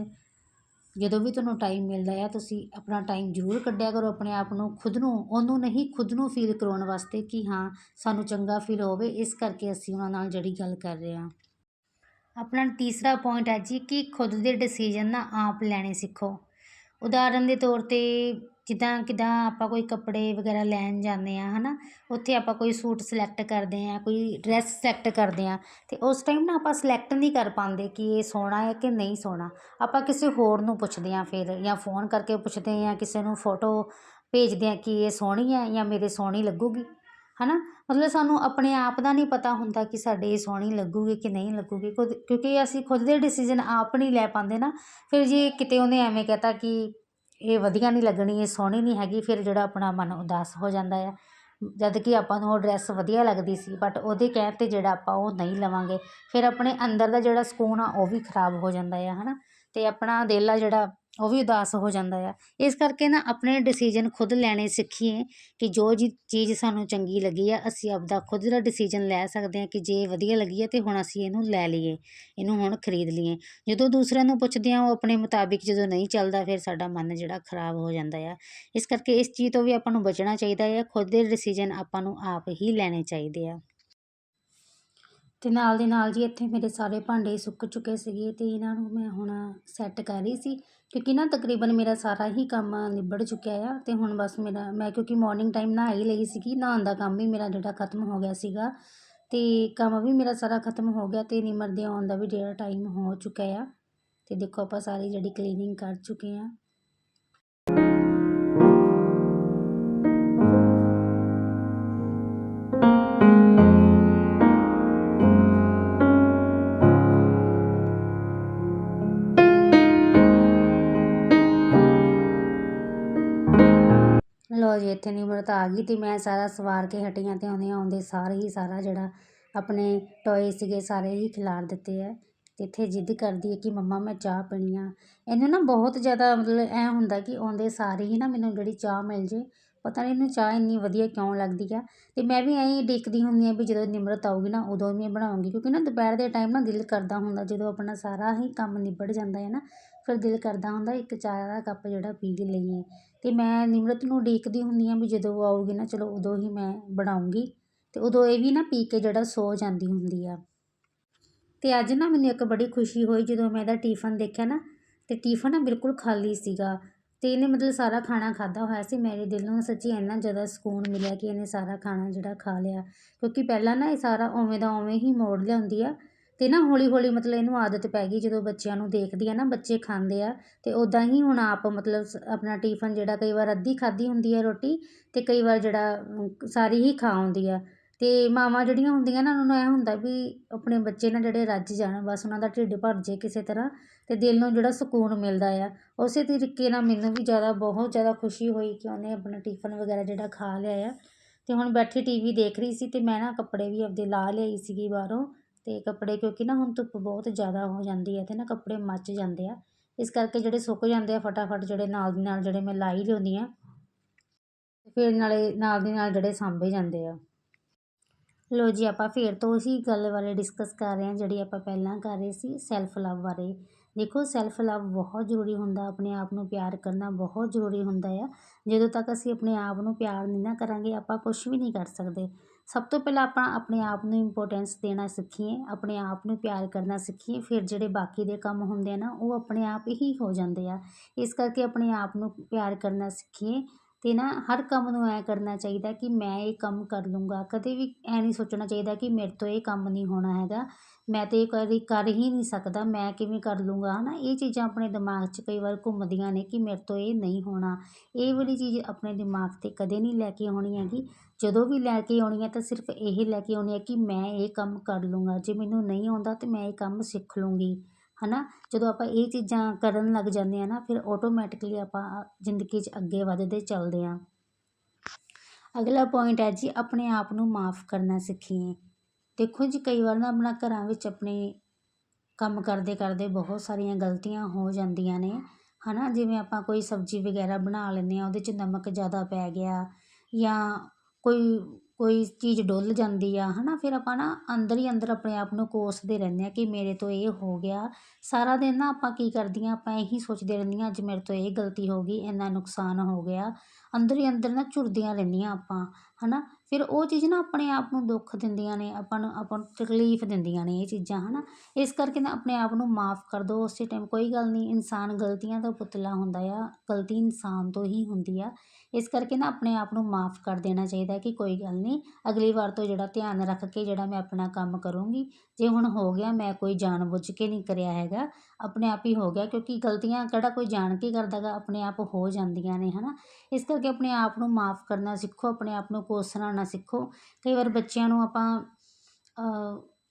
ਜਦੋਂ ਵੀ ਤੁਹਾਨੂੰ ਟਾਈਮ ਮਿਲਦਾ ਆ, ਤੁਸੀਂ ਆਪਣਾ ਟਾਈਮ ਜ਼ਰੂਰ ਕੱਢਿਆ ਕਰੋ ਆਪਣੇ ਆਪ ਨੂੰ, ਖੁਦ ਨੂੰ, ਉਹਨੂੰ ਨਹੀਂ, ਖੁਦ ਨੂੰ ਫੀਲ ਕਰਵਾਉਣ ਵਾਸਤੇ ਕਿ ਹਾਂ, ਸਾਨੂੰ ਚੰਗਾ ਫੀਲ ਹੋਵੇ, ਇਸ ਕਰਕੇ ਅਸੀਂ ਉਹਨਾਂ ਨਾਲ ਜਿਹੜੀ ਗੱਲ ਕਰ ਰਹੇ ਹਾਂ। ਆਪਣਾ ਤੀਸਰਾ ਪੁਆਇੰਟ ਹੈ ਜੀ ਕਿ ਖੁਦ ਦੇ ਡਿਸੀਜਨ ਨਾ ਆਪ ਲੈਣੇ ਸਿੱਖੋ। ਉਦਾਹਰਨ ਦੇ ਤੌਰ 'ਤੇ ਜਿੱਦਾਂ ਕਿੱਦਾਂ ਆਪਾਂ ਕੋਈ ਕੱਪੜੇ ਵਗੈਰਾ ਲੈਣ ਜਾਂਦੇ ਆ ਹੈ ਨਾ ਉੱਥੇ ਆਪਾਂ ਕੋਈ ਸੂਟ ਸਿਲੈਕਟ ਕਰਦੇ ਆ ਕੋਈ ਡਰੈਸ ਸਿਲੈਕਟ ਕਰਦੇ ਆ ਅਤੇ ਉਸ ਟਾਈਮ ਨਾ ਆਪਾਂ ਸਿਲੈਕਟ ਨਹੀਂ ਕਰ ਪਾਉਂਦੇ ਕਿ ਇਹ ਸੋਹਣਾ ਹੈ ਕਿ ਨਹੀਂ ਸੋਹਣਾ। ਆਪਾਂ ਕਿਸੇ ਹੋਰ ਨੂੰ ਪੁੱਛਦੇ ਆ ਫਿਰ, ਜਾਂ ਫੋਨ ਕਰਕੇ ਪੁੱਛਦੇ ਆ ਕਿਸੇ ਨੂੰ ਫੋਟੋ ਭੇਜਦੇ ਆ ਕਿ ਇਹ ਸੋਹਣੀ ਹੈ ਜਾਂ ਮੇਰੇ ਸੋਹਣੀ ਲੱਗੂਗੀ। ਹੈ ਨਾ ਮਤਲਬ ਸਾਨੂੰ ਆਪਣੇ ਆਪ ਦਾ ਨਹੀਂ ਪਤਾ ਹੁੰਦਾ ਕਿ ਸਾਡੇ ਇਹ ਸੋਹਣੀ ਲੱਗੂਗੀ ਕਿ ਨਹੀਂ ਲੱਗੂਗੀ। ਖੁਦ, ਕਿਉਂਕਿ ਅਸੀਂ ਖੁਦ ਦੇ ਡਿਸੀਜਨ ਆਪ ਨਹੀਂ ਲੈ ਪਾਉਂਦੇ ਨਾ। ਫਿਰ ਜੇ ਕਿਤੇ ਉਹਨੇ ਐਵੇਂ ਕਹਤਾ ਕਿ ਇਹ ਵਧੀਆ ਨਹੀਂ ਲੱਗਣੀ, ਇਹ ਸੋਹਣੀ ਨਹੀਂ ਹੈਗੀ, ਫਿਰ ਜਿਹੜਾ ਆਪਣਾ ਮਨ ਉਦਾਸ ਹੋ ਜਾਂਦਾ ਆ। ਜਦ ਕਿ ਆਪਾਂ ਨੂੰ ਉਹ ਡਰੈਸ ਵਧੀਆ ਲੱਗਦੀ ਸੀ ਬਟ ਉਹਦੇ ਕਹਿਣ 'ਤੇ ਜਿਹੜਾ ਆਪਾਂ ਉਹ ਨਹੀਂ ਲਵਾਂਗੇ। ਫਿਰ ਆਪਣੇ ਅੰਦਰ ਦਾ ਜਿਹੜਾ ਸਕੂਨ ਆ, ਉਹ ਵੀ ਖਰਾਬ ਹੋ ਜਾਂਦਾ ਆ ਹੈ ਨਾ ਅਤੇ ਆਪਣਾ ਦਿਲ ਆ ਜਿਹੜਾ ਉਹ ਵੀ ਉਦਾਸ ਹੋ ਜਾਂਦਾ ਆ। ਇਸ ਕਰਕੇ ਨਾ ਆਪਣੇ ਡਿਸੀਜਨ ਖੁਦ ਲੈਣੇ ਸਿੱਖੀਏ ਕਿ ਜੋ ਜੀ ਚੀਜ਼ ਸਾਨੂੰ ਚੰਗੀ ਲੱਗੀ ਆ, ਅਸੀਂ ਆਪਦਾ ਖੁਦ ਦਾ ਡਿਸੀਜਨ ਲੈ ਸਕਦੇ ਹਾਂ ਕਿ ਜੇ ਵਧੀਆ ਲੱਗੀ ਆ ਤੇ ਹੁਣ ਅਸੀਂ ਇਹਨੂੰ ਲੈ ਲਈਏ, ਇਹਨੂੰ ਹੁਣ ਖਰੀਦ ਲਈਏ। ਜਦੋਂ ਦੂਸਰਿਆਂ ਨੂੰ ਪੁੱਛਦੇ ਹਾਂ, ਉਹ ਆਪਣੇ ਮੁਤਾਬਿਕ ਜਦੋਂ ਨਹੀਂ ਚੱਲਦਾ ਫਿਰ ਸਾਡਾ ਮਨ ਜਿਹੜਾ ਖਰਾਬ ਹੋ ਜਾਂਦਾ ਆ। ਇਸ ਕਰਕੇ ਇਸ ਚੀਜ਼ ਤੋਂ ਵੀ ਆਪਾਂ ਨੂੰ ਬਚਣਾ ਚਾਹੀਦਾ ਆ, ਖੁਦ ਦੇ ਡਿਸੀਜਨ ਆਪਾਂ ਨੂੰ ਆਪ ਹੀ ਲੈਣੇ ਚਾਹੀਦੇ ਆ। ਤੇ ਨਾਲ ਦੇ ਨਾਲ ਜੀ ਇੱਥੇ ਮੇਰੇ ਸਾਰੇ ਭਾਂਡੇ ਸੁੱਕ ਚੁੱਕੇ ਸੀਗੇ ਤੇ ਇਹਨਾਂ ਨੂੰ ਮੈਂ ਹੁਣ ਸੈੱਟ ਕਰ ਰਹੀ ਸੀ, ਕਿਉਂਕਿ ਨਾ ਤਕਰੀਬਨ ਮੇਰਾ ਸਾਰਾ ਹੀ ਕੰਮ ਨਿਬੜ ਚੁੱਕਿਆ ਆ ਤੇ ਹੁਣ ਬਸ ਮੇਰਾ, ਮੈਂ ਕਿਉਂਕਿ ਮਾਰਨਿੰਗ ਟਾਈਮ ਨਹਾ ਹੀ ਲਈ ਸੀਗੀ, ਨਹਾਉਣ ਦਾ ਕੰਮ ਵੀ ਮੇਰਾ ਜਿਹੜਾ ਖਤਮ ਹੋ ਗਿਆ ਸੀਗਾ ਤੇ ਕੰਮ ਵੀ ਮੇਰਾ ਸਾਰਾ ਖਤਮ ਹੋ ਗਿਆ ਤੇ ਨਿਮਰ ਦੇ ਆਉਣ ਦਾ ਵੀ ਜਿਹੜਾ ਟਾਈਮ ਹੋ ਚੁੱਕਾ ਆ ਤੇ ਦੇਖੋ ਆਪਾਂ ਸਾਰੀ ਜਿਹੜੀ ਕਲੀਨਿੰਗ ਕਰ ਚੁੱਕੇ ਆ। ਲੋ ਜੀ ਇੱਥੇ ਨਿਮਰਤ ਆ ਗਈ ਤੇ ਮੈਂ ਸਾਰਾ ਸਵਾਰ ਕੇ ਹਟੀਆਂ ਤੇ ਆਉਂਦੇ ਆਉਂਦੇ ਸਾਰੇ ਹੀ ਸਾਰਾ ਜਿਹੜਾ ਆਪਣੇ ਟੋਏ ਸੀਗੇ ਸਾਰੇ ਹੀ ਖਿਲਾਰ ਦਿੱਤੇ ਹੈ ਅਤੇ ਇੱਥੇ ਜਿੱਦ ਕਰਦੀ ਹੈ ਕਿ ਮੰਮਾ ਮੈਂ ਚਾਹ ਪੀਣੀ ਆ। ਇਹਨੂੰ ਨਾ ਬਹੁਤ ਜ਼ਿਆਦਾ ਮਤਲਬ ਐਂ ਹੁੰਦਾ ਕਿ ਆਉਂਦੇ ਸਾਰੇ ਹੀ ਨਾ ਮੈਨੂੰ ਜਿਹੜੀ ਚਾਹ ਮਿਲ ਜੇ, ਪਤਾ ਨਹੀਂ ਇਹਨੂੰ ਚਾਹ ਇੰਨੀ ਵਧੀਆ ਕਿਉਂ ਲੱਗਦੀ ਆ। ਅਤੇ ਮੈਂ ਵੀ ਐਂ ਹੀ ਦੇਖਦੀ ਹੁੰਦੀ ਹਾਂ ਵੀ ਜਦੋਂ ਨਿਮਰਤ ਆਊਗੀ ਨਾ ਉਦੋਂ ਮੈਂ ਬਣਾਉਂਗੀ, ਕਿਉਂਕਿ ਨਾ ਦੁਪਹਿਰ ਦੇ ਟਾਈਮ ਨਾ ਦਿਲ ਕਰਦਾ ਹੁੰਦਾ ਜਦੋਂ ਆਪਣਾ ਸਾਰਾ ਹੀ ਕੰਮ ਨਿਬੜ ਜਾਂਦਾ ਹੈ ਨਾ। ਫਿਰ ਦਿਲ ਕਰਦਾ ਹੁੰਦਾ ਇੱਕ ਚਾਹ ਦਾ ਕੱਪ ਜਿਹੜਾ ਪੀ ਲਈਏ। ਅਤੇ ਮੈਂ ਨਿਮਰਤ ਨੂੰ ਉਡੀਕਦੀ ਹੁੰਦੀ ਹਾਂ ਵੀ ਜਦੋਂ ਉਹ ਆਊਗੀ ਨਾ, ਚਲੋ ਉਦੋਂ ਹੀ ਮੈਂ ਬਣਾਉਂਗੀ। ਅਤੇ ਉਦੋਂ ਇਹ ਵੀ ਨਾ ਪੀ ਕੇ ਜਿਹੜਾ ਸੋ ਜਾਂਦੀ ਹੁੰਦੀ ਆ। ਅਤੇ ਅੱਜ ਨਾ ਮੈਨੂੰ ਇੱਕ ਬੜੀ ਖੁਸ਼ੀ ਹੋਈ ਜਦੋਂ ਮੈਂ ਇਹਦਾ ਟਿਫਨ ਦੇਖਿਆ ਨਾ, ਤੇ ਟਿਫਨ ਨਾ ਬਿਲਕੁਲ ਖਾਲੀ ਸੀਗਾ। ਅਤੇ ਇਹਨੇ ਮਤਲਬ ਸਾਰਾ ਖਾਣਾ ਖਾਦਾ ਹੋਇਆ ਸੀ। ਮੇਰੇ ਦਿਲ ਨੂੰ ਸੱਚੀ ਇੰਨਾ ਜ਼ਿਆਦਾ ਸਕੂਨ ਮਿਲਿਆ ਕਿ ਇਹਨੇ ਸਾਰਾ ਖਾਣਾ ਜਿਹੜਾ ਖਾ ਲਿਆ। ਕਿਉਂਕਿ ਪਹਿਲਾਂ ਨਾ ਇਹ ਸਾਰਾ ਉਵੇਂ ਦਾ ਉਵੇਂ ਹੀ ਮੋੜ ਲਿਆਉਂਦੀ ਆ। ਅਤੇ ਨਾ ਹੌਲੀ ਹੌਲੀ ਮਤਲਬ ਇਹਨੂੰ ਆਦਤ ਪੈ ਗਈ ਜਦੋਂ ਬੱਚਿਆਂ ਨੂੰ ਦੇਖਦੀ ਆ ਨਾ, ਬੱਚੇ ਖਾਂਦੇ ਆ ਅਤੇ ਉੱਦਾਂ ਹੀ ਹੁਣ ਆਪ ਮਤਲਬ ਸ- ਆਪਣਾ ਟਿਫਨ ਜਿਹੜਾ ਕਈ ਵਾਰ ਅੱਧੀ ਖਾਧੀ ਹੁੰਦੀ ਆ ਰੋਟੀ ਅਤੇ ਕਈ ਵਾਰ ਜਿਹੜਾ ਸਾਰੀ ਹੀ ਖਾ ਆਉਂਦੀ ਆ। ਅਤੇ ਮਾਵਾਂ ਜਿਹੜੀਆਂ ਹੁੰਦੀਆਂ ਨਾ, ਉਹਨਾਂ ਨੂੰ ਇਹ ਹੁੰਦਾ ਵੀ ਆਪਣੇ ਬੱਚੇ ਨਾ ਜਿਹੜੇ ਰੱਜ ਜਾਣ, ਬਸ ਉਹਨਾਂ ਦਾ ਢਿੱਡ ਭਰ ਜੇ ਕਿਸੇ ਤਰ੍ਹਾਂ ਅਤੇ ਦਿਲ ਨੂੰ ਜਿਹੜਾ ਸਕੂਨ ਮਿਲਦਾ ਆ। ਉਸੇ ਤਰੀਕੇ ਨਾਲ ਮੈਨੂੰ ਵੀ ਜ਼ਿਆਦਾ, ਬਹੁਤ ਜ਼ਿਆਦਾ ਖੁਸ਼ੀ ਹੋਈ ਕਿ ਉਹਨੇ ਆਪਣਾ ਟਿਫਨ ਵਗੈਰਾ ਜਿਹੜਾ ਖਾ ਲਿਆ ਆ। ਅਤੇ ਹੁਣ ਬੈਠੀ ਟੀ ਵੀ ਦੇਖ ਰਹੀ ਸੀ ਅਤੇ ਮੈਂ ਨਾ ਕੱਪੜੇ ਵੀ ਆਪਦੇ ਲਾ ਲਿਆਈ ਸੀਗੀ ਬਾਹਰੋਂ ਅਤੇ ਕੱਪੜੇ, ਕਿਉਂਕਿ ਨਾ ਹੁਣ ਧੁੱਪ ਬਹੁਤ ਜ਼ਿਆਦਾ ਹੋ ਜਾਂਦੀ ਹੈ ਅਤੇ ਨਾ ਕੱਪੜੇ ਮੱਚ ਜਾਂਦੇ ਆ। ਇਸ ਕਰਕੇ ਜਿਹੜੇ ਸੁੱਕ ਜਾਂਦੇ ਆ, ਫਟਾਫਟ ਜਿਹੜੇ ਨਾਲ ਦੀ ਨਾਲ ਜਿਹੜੇ ਮੈਂ ਲਾਈ ਲਿਆਉਂਦੀ ਹਾਂ ਫਿਰ ਨਾਲੇ ਨਾਲ ਦੀ ਨਾਲ ਜਿਹੜੇ ਸਾਂਭੇ ਜਾਂਦੇ ਆ। ਲੋ ਜੀ, ਆਪਾਂ ਫਿਰ ਤੋਂ ਉਸੇ ਗੱਲ ਬਾਰੇ ਡਿਸਕਸ ਕਰ ਰਹੇ ਹਾਂ, ਜਿਹੜੀ ਆਪਾਂ ਪਹਿਲਾਂ ਕਰ ਰਹੇ ਸੀ ਸੈਲਫ ਲਵ ਬਾਰੇ। ਦੇਖੋ ਸੈਲਫ ਲਵ ਬਹੁਤ ਜ਼ਰੂਰੀ ਹੁੰਦਾ, ਆਪਣੇ ਆਪ ਨੂੰ ਪਿਆਰ ਕਰਨਾ ਬਹੁਤ ਜ਼ਰੂਰੀ ਹੁੰਦਾ ਆ। ਜਦੋਂ ਤੱਕ ਅਸੀਂ ਆਪਣੇ ਆਪ ਨੂੰ ਪਿਆਰ ਨਹੀਂ ਨਾ ਕਰਾਂਗੇ, ਆਪਾਂ ਕੁਝ ਵੀ ਨਹੀਂ ਕਰ ਸਕਦੇ। ਸਭ ਤੋਂ ਪਹਿਲਾਂ ਆਪਾਂ ਆਪਣੇ ਆਪ ਨੂੰ ਇੰਪੋਰਟੈਂਸ ਦੇਣਾ ਸਿੱਖੀਏ, ਆਪਣੇ ਆਪ ਨੂੰ ਪਿਆਰ ਕਰਨਾ ਸਿੱਖੀਏ, ਫਿਰ ਜਿਹੜੇ ਬਾਕੀ ਦੇ ਕੰਮ ਹੁੰਦੇ ਆ ਨਾ, ਉਹ ਆਪਣੇ ਆਪ ਹੀ ਹੋ ਜਾਂਦੇ ਆ। ਇਸ ਕਰਕੇ ਆਪਣੇ ਆਪ ਨੂੰ ਪਿਆਰ ਕਰਨਾ ਸਿੱਖੀਏ ਅਤੇ ਨਾ ਹਰ ਕੰਮ ਨੂੰ ਐਂ ਕਰਨਾ ਚਾਹੀਦਾ ਕਿ ਮੈਂ ਇਹ ਕੰਮ ਕਰ ਲੂੰਗਾ। ਕਦੇ ਵੀ ਐ ਨਹੀਂ ਸੋਚਣਾ ਚਾਹੀਦਾ ਕਿ ਮੇਰੇ ਤੋਂ ਇਹ ਕੰਮ ਨਹੀਂ ਹੋਣਾ ਹੈਗਾ। ਮੈਂ ਤਾਂ ਇਹ ਕਰੀ ਕਰ ਹੀ ਨਹੀਂ ਸਕਦਾ, ਮੈਂ ਕਿਵੇਂ ਕਰ ਲੂੰਗਾ? ਹੈ ਨਾ ਇਹ ਚੀਜ਼ਾਂ ਆਪਣੇ ਦਿਮਾਗ 'ਚ ਕਈ ਵਾਰ ਘੁੰਮਦੀਆਂ ਨੇ ਕਿ ਮੇਰੇ ਤੋਂ ਇਹ ਨਹੀਂ ਹੋਣਾ। ਇਹ ਵਾਲੀ ਚੀਜ਼ ਆਪਣੇ ਦਿਮਾਗ ਤੇ ਕਦੇ ਨਹੀਂ ਲੈ ਕੇ ਆਉਣੀ ਹੈਗੀ। ਜਦੋਂ ਵੀ ਲੈ ਕੇ ਆਉਣੀ ਹੈ ਤਾਂ ਸਿਰਫ ਇਹ ਲੈ ਕੇ ਆਉਣੀ ਹੈ ਕਿ ਮੈਂ ਇਹ ਕੰਮ ਕਰ ਲੂੰਗਾ। ਜੇ ਮੈਨੂੰ ਨਹੀਂ ਆਉਂਦਾ ਤਾਂ ਮੈਂ ਇਹ ਕੰਮ ਸਿੱਖ ਲੂੰਗੀ। ਹੈ ਨਾ ਜਦੋਂ ਆਪਾਂ ਇਹ ਚੀਜ਼ਾਂ ਕਰਨ ਲੱਗ ਜਾਂਦੇ ਹਾਂ ਨਾ, ਫਿਰ ਆਟੋਮੈਟਿਕਲੀ ਆਪਾਂ ਜ਼ਿੰਦਗੀ 'ਚ ਅੱਗੇ ਵਧਦੇ ਚੱਲਦੇ ਹਾਂ। ਅਗਲਾ ਪੁਆਇੰਟ ਹੈ ਜੀ, ਆਪਣੇ ਆਪ ਨੂੰ ਮਾਫ ਕਰਨਾ ਸਿੱਖੀਏ। ਦੇਖੋ ਜੀ, ਕਈ ਵਾਰ ਨਾ ਆਪਣਾ ਘਰਾਂ ਵਿੱਚ ਆਪਣੇ ਕੰਮ ਕਰਦੇ ਕਰਦੇ ਬਹੁਤ ਸਾਰੀਆਂ ਗਲਤੀਆਂ ਹੋ ਜਾਂਦੀਆਂ ਨੇ। ਹੈ ਨਾ ਜਿਵੇਂ ਆਪਾਂ ਕੋਈ ਸਬਜ਼ੀ ਵਗੈਰਾ ਬਣਾ ਲੈਂਦੇ ਹਾਂ, ਉਹਦੇ 'ਚ ਨਮਕ ਜ਼ਿਆਦਾ ਪੈ ਗਿਆ ਜਾਂ ਕੋਈ ਕੋਈ ਚੀਜ਼ ਡੁੱਲ ਜਾਂਦੀ ਆ ਹੈ ਨਾ ਫਿਰ ਆਪਾਂ ਨਾ ਅੰਦਰ ਹੀ ਅੰਦਰ ਆਪਣੇ ਆਪ ਨੂੰ ਕੋਸਦੇ ਰਹਿੰਦੇ ਹਾਂ ਕਿ ਮੇਰੇ ਤੋਂ ਇਹ ਹੋ ਗਿਆ। ਸਾਰਾ ਦਿਨ ਨਾ ਆਪਾਂ ਕੀ ਕਰਦੀਆਂ, ਆਪਾਂ ਇਹੀ ਸੋਚਦੇ ਰਹਿੰਦੀਆਂ, ਅੱਜ ਮੇਰੇ ਤੋਂ ਇਹ ਗਲਤੀ ਹੋ ਗਈ, ਇੰਨਾ ਨੁਕਸਾਨ ਹੋ ਗਿਆ। ਅੰਦਰ ਹੀ ਅੰਦਰ ਨਾ ਝੁਰਦੀਆਂ ਰਹਿੰਦੀਆਂ ਆਪਾਂ ਹੈ ਨਾ ਫਿਰ ਉਹ ਚੀਜ਼ ਨਾ ਆਪਣੇ ਆਪ ਨੂੰ ਦੁੱਖ ਦਿੰਦੀਆਂ ਨੇ, ਆਪਾਂ ਨੂੰ ਆਪਾਂ ਨੂੰ ਤਕਲੀਫ ਦਿੰਦੀਆਂ ਨੇ ਇਹ ਚੀਜ਼ਾਂ ਹੈ ਨਾ ਇਸ ਕਰਕੇ ਨਾ ਆਪਣੇ ਆਪ ਨੂੰ ਮਾਫ ਕਰ ਦਿਓ। ਉਸੇ ਟਾਈਮ ਕੋਈ ਗੱਲ ਨਹੀਂ, ਇਨਸਾਨ ਗਲਤੀਆਂ ਦਾ ਪੁਤਲਾ ਹੁੰਦਾ ਆ, ਗਲਤੀ ਇਨਸਾਨ ਤੋਂ ਹੀ ਹੁੰਦੀ ਆ। ਇਸ ਕਰਕੇ ਨਾ ਆਪਣੇ ਆਪ ਨੂੰ ਮਾਫ ਕਰ ਦੇਣਾ ਚਾਹੀਦਾ ਕਿ ਕੋਈ ਗੱਲ ਨਹੀਂ, ਅਗਲੀ ਵਾਰ ਤੋਂ ਜਿਹੜਾ ਧਿਆਨ ਰੱਖ ਕੇ ਜਿਹੜਾ ਮੈਂ ਆਪਣਾ ਕੰਮ ਕਰੂੰਗੀ, ਜੇ ਹੁਣ ਹੋ ਗਿਆ ਮੈਂ ਕੋਈ ਜਾਣਬੁੱਝ ਕੇ ਨਹੀਂ ਕਰਿਆ ਹੈਗਾ, ਆਪਣੇ ਆਪ ਹੀ ਹੋ ਗਿਆ ਕਿਉਂਕਿ ਗਲਤੀਆਂ ਕਿਹੜਾ ਕੋਈ ਜਾਣ ਕੇ ਕਰਦਾ ਗਾ, ਆਪਣੇ ਆਪ ਹੋ ਜਾਂਦੀਆਂ ਨੇ, ਹਨਾ। ਇਸ ਕਰਕੇ ਆਪਣੇ ਆਪ ਨੂੰ ਮਾਫ ਕਰਨਾ ਸਿੱਖੋ, ਆਪਣੇ ਆਪ ਨੂੰ ਕੋਸਣਾ ਨਾ ਸਿੱਖੋ। ਕਈ ਵਾਰ ਬੱਚਿਆਂ ਨੂੰ ਆਪਾਂ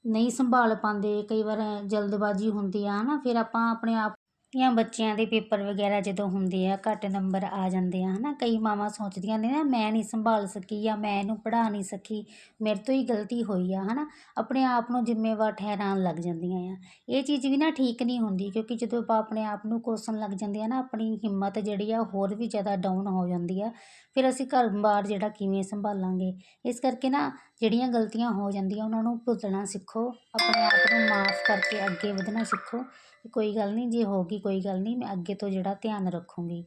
ਨਹੀਂ ਸੰਭਾਲ ਪਾਉਂਦੇ, ਕਈ ਵਾਰ ਜਲਦਬਾਜ਼ੀ ਹੁੰਦੀ ਆ, ਹਨਾ, ਫਿਰ ਆਪਾਂ ਆਪਣੇ ਆਪ ਜਾਂ ਬੱਚਿਆਂ ਦੇ ਪੇਪਰ ਵਗੈਰਾ ਜਦੋਂ ਹੁੰਦੇ ਆ, ਘੱਟ ਨੰਬਰ ਆ ਜਾਂਦੇ ਆ ਹੈ ਨਾ ਕਈ ਮਾਵਾਂ ਸੋਚਦੀਆਂ ਨੇ ਨਾ, ਮੈਂ ਨਹੀਂ ਸੰਭਾਲ ਸਕੀ ਜਾਂ ਮੈਂ ਇਹਨੂੰ ਪੜ੍ਹਾ ਨਹੀਂ ਸਕੀ, ਮੇਰੇ ਤੋਂ ਹੀ ਗਲਤੀ ਹੋਈ ਆ ਹੈ ਨਾ ਆਪਣੇ ਆਪ ਨੂੰ ਜ਼ਿੰਮੇਵਾਰ ਠਹਿਰਾਉਣ ਲੱਗ ਜਾਂਦੀਆਂ ਆ। ਇਹ ਚੀਜ਼ ਵੀ ਨਾ ਠੀਕ ਨਹੀਂ ਹੁੰਦੀ, ਕਿਉਂਕਿ ਜਦੋਂ ਆਪਾਂ ਆਪਣੇ ਆਪ ਨੂੰ ਕੋਸਣ ਲੱਗ ਜਾਂਦੇ ਆ ਨਾ, ਆਪਣੀ ਹਿੰਮਤ ਜਿਹੜੀ ਆ, ਹੋਰ ਵੀ ਜ਼ਿਆਦਾ ਡਾਊਨ ਹੋ ਜਾਂਦੀ ਆ। ਫਿਰ ਅਸੀਂ ਘਰ ਬਾਹਰ ਜਿਹੜਾ ਕਿਵੇਂ ਸੰਭਾਲਾਂਗੇ? ਇਸ ਕਰਕੇ ਨਾ ਜਿਹੜੀਆਂ ਗਲਤੀਆਂ ਹੋ ਜਾਂਦੀਆਂ, ਉਹਨਾਂ ਨੂੰ ਭੁੱਲਣਾ ਸਿੱਖੋ, ਆਪਣੇ ਆਪ ਨੂੰ ਮਾਫ ਕਰਕੇ ਅੱਗੇ ਵਧਣਾ ਸਿੱਖੋ ਕਿ ਕੋਈ ਗੱਲ ਨਹੀਂ, ਜੇ ਹੋ ਗਈ ਕੋਈ ਗੱਲ ਨਹੀਂ, ਮੈਂ ਅੱਗੇ ਤੋਂ ਜਿਹੜਾ ਧਿਆਨ ਰੱਖੂੰਗੀ।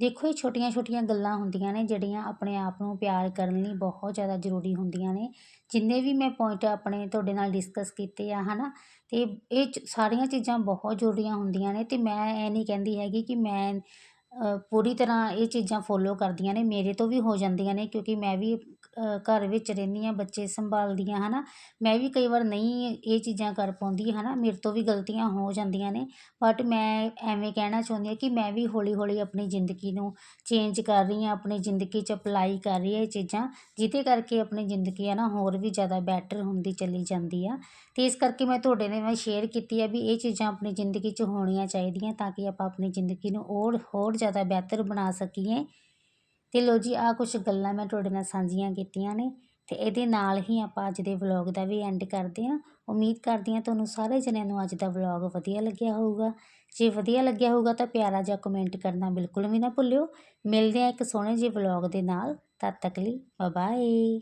ਦੇਖੋ, ਇਹ ਛੋਟੀਆਂ ਛੋਟੀਆਂ ਗੱਲਾਂ ਹੁੰਦੀਆਂ ਨੇ, ਜਿਹੜੀਆਂ ਆਪਣੇ ਆਪ ਨੂੰ ਪਿਆਰ ਕਰਨ ਲਈ ਬਹੁਤ ਜ਼ਿਆਦਾ ਜ਼ਰੂਰੀ ਹੁੰਦੀਆਂ ਨੇ। ਜਿੰਨੇ ਵੀ ਮੈਂ ਪੁਆਇੰਟ ਆਪਣੇ ਤੁਹਾਡੇ ਨਾਲ ਡਿਸਕਸ ਕੀਤੇ ਆ ਹੈ ਨਾ ਅਤੇ ਇਹ ਚ- ਸਾਰੀਆਂ ਚੀਜ਼ਾਂ ਬਹੁਤ ਜ਼ਰੂਰੀਆਂ ਹੁੰਦੀਆਂ ਨੇ ਅਤੇ ਮੈਂ ਇਹ ਨਹੀਂ ਕਹਿੰਦੀ ਹੈਗੀ ਕਿ ਮੈਂ ਪੂਰੀ ਤਰ੍ਹਾਂ ਇਹ ਚੀਜ਼ਾਂ ਫੋਲੋ ਕਰਦੀਆਂ ਨੇ, ਮੇਰੇ ਤੋਂ ਵੀ ਹੋ ਜਾਂਦੀਆਂ ਨੇ, ਕਿਉਂਕਿ ਮੈਂ ਵੀ ਘਰ ਵਿੱਚ ਰਹਿੰਦੀ ਹਾਂ, ਬੱਚੇ ਸੰਭਾਲਦੀ ਹਾਂ ਹੈ ਨਾ ਮੈਂ ਵੀ ਕਈ ਵਾਰ ਨਹੀਂ ਇਹ ਚੀਜ਼ਾਂ ਕਰ ਪਾਉਂਦੀ ਹੈ ਨਾ ਮੇਰੇ ਤੋਂ ਵੀ ਗਲਤੀਆਂ ਹੋ ਜਾਂਦੀਆਂ ਨੇ। ਬਟ ਮੈਂ ਐਵੇਂ ਕਹਿਣਾ ਚਾਹੁੰਦੀ ਹਾਂ ਕਿ ਮੈਂ ਵੀ ਹੌਲੀ ਹੌਲੀ ਆਪਣੀ ਜ਼ਿੰਦਗੀ ਨੂੰ ਚੇਂਜ ਕਰ ਰਹੀ ਹਾਂ, ਆਪਣੀ ਜ਼ਿੰਦਗੀ 'ਚ ਅਪਲਾਈ ਕਰ ਰਹੀ ਹਾਂ ਇਹ ਚੀਜ਼ਾਂ, ਜਿਹਦੇ ਕਰਕੇ ਆਪਣੀ ਜ਼ਿੰਦਗੀ ਹੈ ਨਾ ਹੋਰ ਵੀ ਜ਼ਿਆਦਾ ਬੈਟਰ ਹੁੰਦੀ ਚਲੀ ਜਾਂਦੀ ਆ। ਅਤੇ ਇਸ ਕਰਕੇ ਮੈਂ ਤੁਹਾਡੇ ਨਾਲ ਮੈਂ ਸ਼ੇਅਰ ਕੀਤੀ ਆ ਵੀ ਇਹ ਚੀਜ਼ਾਂ ਆਪਣੀ ਜ਼ਿੰਦਗੀ 'ਚ ਹੋਣੀਆਂ ਚਾਹੀਦੀਆਂ ਤਾਂ ਕਿ ਆਪਾਂ ਆਪਣੀ ਜ਼ਿੰਦਗੀ ਨੂੰ ਹੋਰ ਹੋਰ ਜ਼ਿਆਦਾ ਬਿਹਤਰ ਬਣਾ ਸਕੀਏ। ਅਤੇ ਲਓ ਜੀ, ਆਹ ਕੁਛ ਗੱਲਾਂ ਮੈਂ ਤੁਹਾਡੇ ਨਾਲ ਸਾਂਝੀਆਂ ਕੀਤੀਆਂ ਨੇ ਅਤੇ ਇਹਦੇ ਨਾਲ ਹੀ ਆਪਾਂ ਅੱਜ ਦੇ ਵਲੌਗ ਦਾ ਵੀ ਐਂਡ ਕਰਦੇ ਹਾਂ। ਉਮੀਦ ਕਰਦੀ ਹਾਂ ਤੁਹਾਨੂੰ ਸਾਰੇ ਜਣਿਆਂ ਨੂੰ ਅੱਜ ਦਾ ਵਲੌਗ ਵਧੀਆ ਲੱਗਿਆ ਹੋਊਗਾ। ਜੇ ਵਧੀਆ ਲੱਗਿਆ ਹੋਊਗਾ ਤਾਂ ਪਿਆਰਾ ਜਿਹਾ ਕਮੈਂਟ ਕਰਨਾ ਬਿਲਕੁਲ ਵੀ ਨਾ ਭੁੱਲਿਓ। ਮਿਲਦੇ ਹਾਂ ਇੱਕ ਸੋਹਣੇ ਜਿਹੇ ਵਲੌਗ ਦੇ ਨਾਲ। ਤਦ ਤੱਕ ਲਈ ਬਾਏ